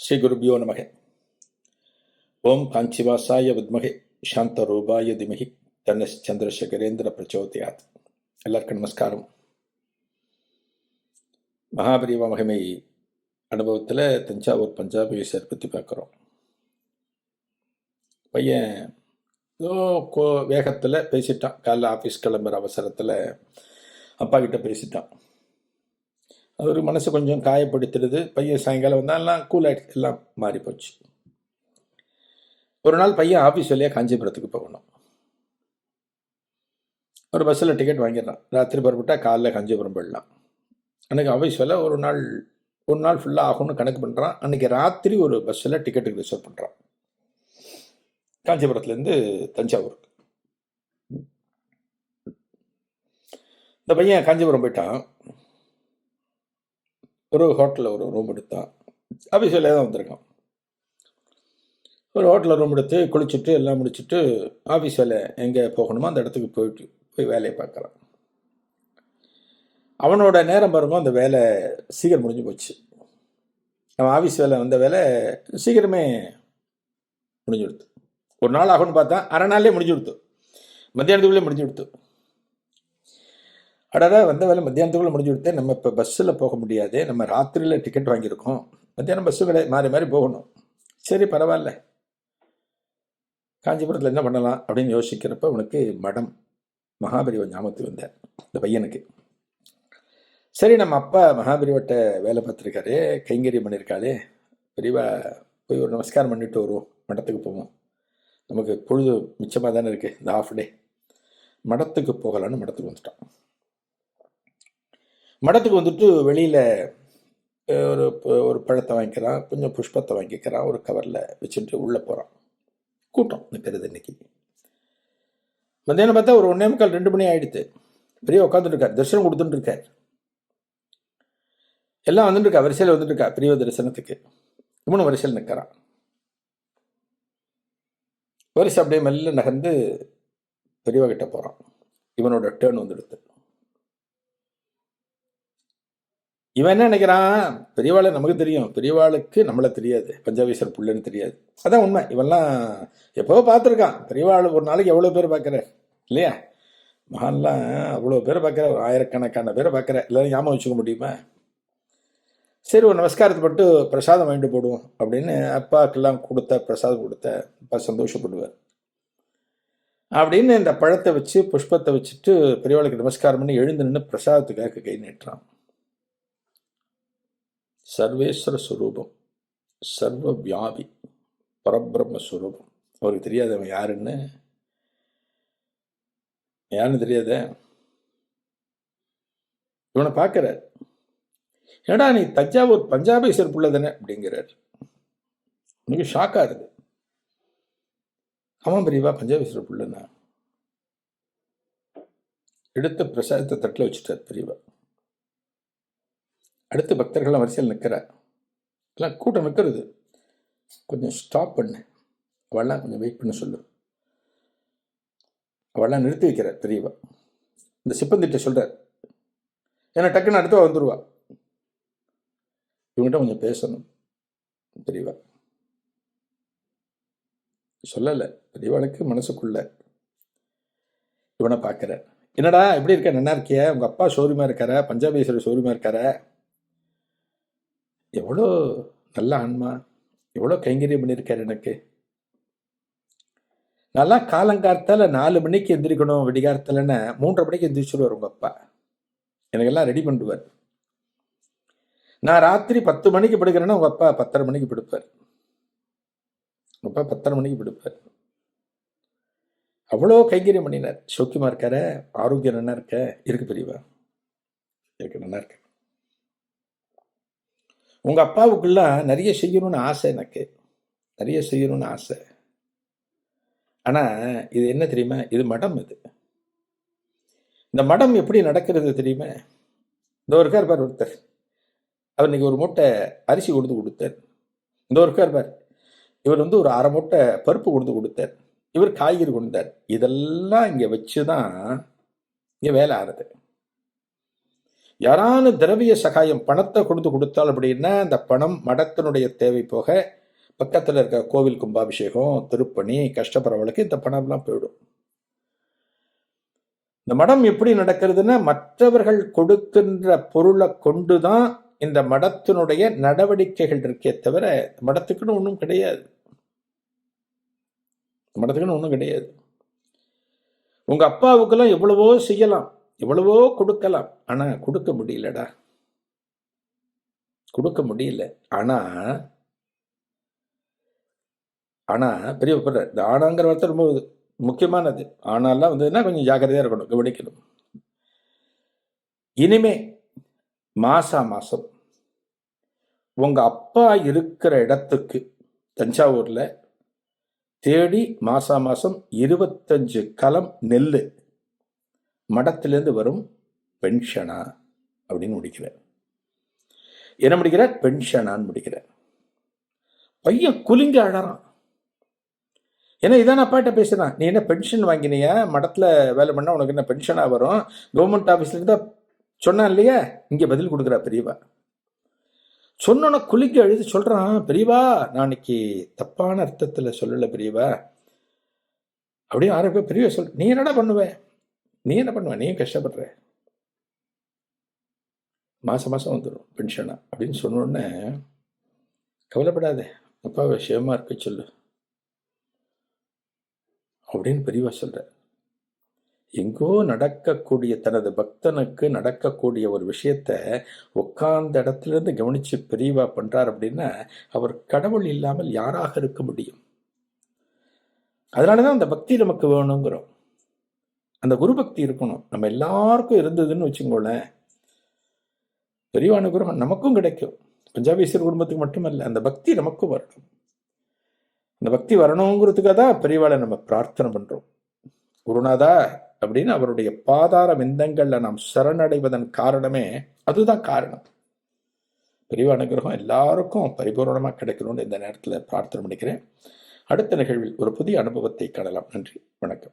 ஸ்ரீ குருபியோ நமக. ஓம் காஞ்சிவாசாய வித்மகே சாந்த ரூபாய திமகி தன்னஸ் சந்திரசேகரேந்திர பிரச்சோதயாத். எல்லாருக்கும் நமஸ்காரம். மகாபரிவ மகிமை அனுபவத்தில் தஞ்சாவூர் பஞ்சாபி பற்றி பார்க்குறோம். பையன் ஏதோ கோ வேகத்தில் பேசிட்டான். காலைல ஆஃபீஸ் கிளம்புற அவசரத்தில் அப்பா கிட்ட பேசிட்டான். அவர் மனசு கொஞ்சம் காயப்படுத்துறது பையன் சாயங்காலம் வந்தால் எல்லாம் கூல் ஆகிடுச்சு எல்லாம் மாறி போச்சு. ஒரு நாள் பையன் ஆஃபீஸ் வழியாக காஞ்சிபுரத்துக்கு போகணும். ஒரு பஸ்ஸில் டிக்கெட் வாங்கிடுறான். ராத்திரி புறப்பட்டால் காலைல காஞ்சிபுரம் போயிடலாம். அன்றைக்கி ஆஃபீஸ் வேலை ஒரு நாள் ஒரு நாள் ஃபுல்லாக ஆகும்னு கணக்கு பண்ணுறான் அன்றைக்கி ராத்திரி ஒரு பஸ்ஸில் டிக்கெட்டுக்கு ரிசர்வ் பண்ணுறான் காஞ்சிபுரத்துலேருந்து தஞ்சாவூருக்கு இந்த பையன் காஞ்சிபுரம் போயிட்டான். ஒரு ஹோட்டலில் ஒரு ரூம் எடுத்தான் ஆஃபீஸ் தான் வந்திருக்கான் ஒரு ஹோட்டலில் ரூம் எடுத்து குளிச்சுட்டு எல்லாம் முடிச்சுட்டு ஆஃபீஸ் வேலை எங்கே போகணுமோ அந்த இடத்துக்கு போயிட்டு போய் வேலையை பார்க்குறான் அவனோட நேரம் பாருங்க அந்த வேலை சீக்கிரம் முடிஞ்சு போச்சு. அவன் ஆஃபீஸ் வேலை வந்த வேலை சீக்கிரமே முடிஞ்சு கொடுத்து. ஒரு நாள் ஆகும்னு பார்த்தா அரை நாள்லேயே முடிஞ்சு கொடுத்து. மத்தியானத்துக்குள்ளே முடிஞ்சு கொடுத்து. அடடா வந்த வேலை மத்தியானத்துக்குள்ளே முடிஞ்சு கொடுத்தே நம்ம இப்போ பஸ்ஸில் போக முடியாது நம்ம ராத்திரியில் டிக்கெட் வாங்கியிருக்கோம். மத்தியானம் பஸ்ஸு கிடையாது மாறி மாறி போகணும். சரி பரவாயில்ல. காஞ்சிபுரத்தில் என்ன பண்ணலாம் அப்படின்னு யோசிக்கிறப்ப உனக்கு மடம் மகாபரிவ ஞாபகத்துக்கு வந்தார் இந்த பையனுக்கு. சரி நம்ம அப்பா மகாபரிவட்ட வேலை பார்த்துருக்காரு கைங்கரியம் பண்ணியிருக்காளே பெரியவா போய் ஒரு நமஸ்காரம் பண்ணிட்டு வருவோம் மடத்துக்கு போவோம். நமக்கு பொழுது மிச்சமாக தானே இருக்குது இந்த ஆஃப் டே மடத்துக்கு போகலான்னு மடத்துக்கு வந்துட்டான். மடத்துக்கு வந்துட்டு வெளியில் ஒரு ஒரு பழத்தை வாங்கிக்கிறான் கொஞ்சம் புஷ்பத்தை வாங்கிக்கிறான் ஒரு கவரில் வச்சுட்டு உள்ளே போகிறான் கூட்டம் நிற்கிறது இன்னைக்கு. மத்தியானம் பார்த்தா ஒரு ஒன்றே முக்கால் ரெண்டு மணி ஆகிடுது பெரிய உட்காந்துட்டு தரிசனம் கொடுத்துட்டுருக்கார். எல்லாம் வந்துட்டுருக்கா வரிசையில் வந்துட்டு இருக்கா பெரிய தரிசனத்துக்கு. இவனும் வரிசையில் நிற்கிறான். வரிசை அப்படியே மெல்ல நகர்ந்து பெரியவகிட்ட போகிறான் இவனோட டேர்ன் வந்துடுது இவன் என்ன நினைக்கிறான்? பெரியவாளை நமக்கு தெரியும். பெரியவாளுக்கு நம்மளை தெரியாது. பஞ்சாபீசர் புள்ளன்னு தெரியாது. அதான் உண்மை. இவெல்லாம் எப்போ பார்த்துருக்கான்? பெரியவாள் ஒரு நாளைக்கு எவ்வளோ பேர் பார்க்குற? இல்லையா? மகான்லாம் அவ்வளோ பேர் பார்க்குற. ஒரு ஆயிரக்கணக்கான பேரை பார்க்குற. எல்லாரும் ஞாபகம் வச்சுக்க முடியுமா? சரி ஒரு நமஸ்காரத்தை பட்டு பிரசாதம் வாங்கிட்டு போடுவோம் அப்படின்னு அப்பாக்கெல்லாம் கொடுத்த பிரசாதம் கொடுத்த அப்பா சந்தோஷப்படுவார். அப்படின்னு இந்த பழத்தை வச்சு புஷ்பத்தை வச்சுட்டு பெரியவாளுக்கு நமஸ்காரம் பண்ணி எழுந்து நின்று பிரசாதத்துக்காக கை நீட்டுறான். சர்வேஸ்வர சுரூபம் சர்வ வியாபி பரபிரம்ம சுரூபம் அவருக்கு தெரியாது அவன் யாருன்னு? யாருன்னு தெரியாத? இவனை பார்க்குறார். ஏடா நீ தஞ்சாவூர் பஞ்சாபேஸ்வர் புள்ள தானே? அப்படிங்கிறார். மிக ஷாக்காக இருக்குது. ஆமாம் பெரியவா பஞ்சாபி புள்ளண்ணா எடுத்த பிரசாதத்தை தட்டில் வச்சுட்டார் பெரியவா அடுத்து பக்தர்கள்லாம் வரிசையில் நிற்கிறார். எல்லாம் கூட்டம் நிற்கிறது. கொஞ்சம் ஸ்டாப் பண்ணு. அவள்லாம் கொஞ்சம் வெயிட் பண்ண சொல்லு. அவள்லாம் நிறுத்தி வைக்கிறார் பெரியவா. இந்த சிப்பந்திட்ட சொல்கிறார் ஏன்னா டக்குன்னு அடுத்து வந்துடுவா இவங்ககிட்ட கொஞ்சம் பேசணும் பெரியவா. சொல்லலை. பெரியவாளுக்கு மனசுக்குள்ள இவனை பார்க்குற என்னடா எப்படி இருக்க? நல்லா இருக்கிய? உங்கள் அப்பா ஷோரூமாக இருக்காரா? பஞ்சாபேஸ்வரர் ஷோரூமா இருக்காரா? எவ்வளோ நல்ல ஆன்மா எவ்வளோ கைங்கரியம் பண்ணியிருக்காரு எனக்கு. நல்லா காலங்காலத்தால் நாலு மணிக்கு எந்திரிக்கணும் விடிகாலத்தில்னு மூன்றரை மணிக்கு எந்திரிச்சிருவார் உங்கள் அப்பா. எனக்கெல்லாம் ரெடி பண்ணுவார். நான் ராத்திரி பத்து மணிக்கு படுக்கிறேன்னா உங்கள் அப்பா பத்தரை மணிக்கு படுப்பார். உங்கள் அப்பா பத்தரை மணிக்கு படுப்பார். அவ்வளோ கைங்கரியம் பண்ணினார். சௌக்கியமாக இருக்கார ஆரோக்கியம் நல்லா இருக்க இருக்கு பெரியவா. இருக்கு நல்லா இருக்கு உங்கள் அப்பாவுக்குலாம் நிறைய செய்யணும்னு ஆசை எனக்கு. நிறைய செய்யணும்னு ஆசை. ஆனால் இது என்ன தெரியுமா? இது மடம் இது. இந்த மடம் எப்படி நடக்கிறது தெரியுமா? இந்த ஒரு கார் பார் ஒருத்தர். அவர் இன்றைக்கி ஒரு மூட்டை அரிசி கொடுத்து கொடுத்தார். இந்த ஒரு கார் பார். இவர் வந்து ஒரு அரை மூட்டை பருப்பு கொடுத்து கொடுத்தார். இவர் காய்கறி கொடுத்தார் இதெல்லாம் இங்கே வச்சு தான் இங்கே வேலை ஆறுது யாரான திரவிய சகாயம் பணத்தை கொடுத்து கொடுத்தால் அப்படின்னா அந்த பணம் மடத்தினுடைய தேவை போக பக்கத்தில் இருக்க கோவில் கும்பாபிஷேகம் திருப்பணி கஷ்டப்படுறவளுக்கு இந்த பணம்லாம் போயிடும். இந்த மடம் எப்படி நடக்கிறதுன்னா மற்றவர்கள் கொடுக்கின்ற பொருளை கொண்டு தான் இந்த மடத்தினுடைய நடவடிக்கைகள் இருக்கே தவிர மடத்துக்குன்னு ஒன்றும் கிடையாது. மடத்துக்குன்னு ஒன்றும் கிடையாது. உங்கள் அப்பாவுக்கெல்லாம் எவ்வளவோ செய்யலாம். எவ்வளவோ கொடுக்கலாம். ஆனா கொடுக்க முடியலடா. கொடுக்க முடியல. ஆனா ஆனா பெரிய இந்த ஆனாங்கிற வார்த்தை ரொம்ப முக்கியமானது. ஆனாலாம் வந்ததுன்னா கொஞ்சம் ஜாக்கிரதையா இருக்கணும் கவனிக்கணும். இனிமே மாசா மாசம் உங்க அப்பா இருக்கிற இடத்துக்கு தஞ்சாவூர்ல தேடி மாசா மாசம் இருபத்தஞ்சு களம் நெல் மடத்திலேருந்து வரும் பென்ஷனா அப்படின்னு முடிக்கிறார். என்ன முடிக்கிறார்? பென்ஷனான்னு முடிக்கிறார். பையன் குலுங்க அழறான். ஏன்னா இதான் அப்பாட்ட பேசுகிறான் நீ என்ன பென்ஷன் வாங்கினியா? மடத்தில் வேலை பண்ணால் உனக்கு என்ன பென்ஷனா வரும்? கவர்மெண்ட் ஆஃபீஸ்லேருந்து தான் சொன்னான் இல்லையா? இங்கே பதில் கொடுக்குறா பெரியவா. சொன்னோன்னா குலுக்கி எழுதி சொல்கிறான் பெரியவா நான் இன்னைக்கு தப்பான அர்த்தத்தில் சொல்லலை பெரியவா. அப்படியே ஆரம்ப பெரியவா சொல் நீ என்னடா பண்ணுவேன் நீ என்ன பண்ணுவ? நீ கஷ்டப்படுற. மாசம் மாசம் வந்துடும் பென்ஷனா அப்படின்னு சொன்னோடனே கவலைப்படாதே. கவலைப்படாத அப்பாவை விஷயமா இருக்க சொல்லு. அப்படின்னு பெரியவா சொல்ற. எங்கோ நடக்கக்கூடிய தனது பக்தனுக்கு நடக்கக்கூடிய ஒரு விஷயத்த உட்கார்ந்த இடத்துல இருந்து கவனிச்சு பெரியவா பண்ணுறார் அப்படின்னா அவர் கடவுள் இல்லாமல் யாராக இருக்க முடியும்? அதனால தான் அந்த பக்தி நமக்கு வேணுங்கிறோம். அந்த குரு பக்தி இருக்கணும். நம்ம எல்லாருக்கும் இருந்ததுன்னு வச்சுக்கோங்களேன். பெரிய அனுகிரகம் நமக்கும் கிடைக்கும். பஞ்சாபீஸ்வரர் குடும்பத்துக்கு மட்டுமல்ல அந்த பக்தி நமக்கும் வரணும். அந்த பக்தி வரணுங்கிறதுக்காக தான் பெரியவாளை நம்ம பிரார்த்தனை பண்ணுறோம் குருநாதா அப்படின்னு அவருடைய பாதார விந்தங்களில் நாம் சரணடைவதன் காரணமே அதுதான் காரணம். பெரிய அனுகிரகம் எல்லாருக்கும் பரிபூர்ணமாக கிடைக்கணும்னு இந்த நேரத்தில் பிரார்த்தனை பண்ணிக்கிறேன். அடுத்த நிகழ்வில் ஒரு புதிய அனுபவத்தை காணலாம். நன்றி. வணக்கம்.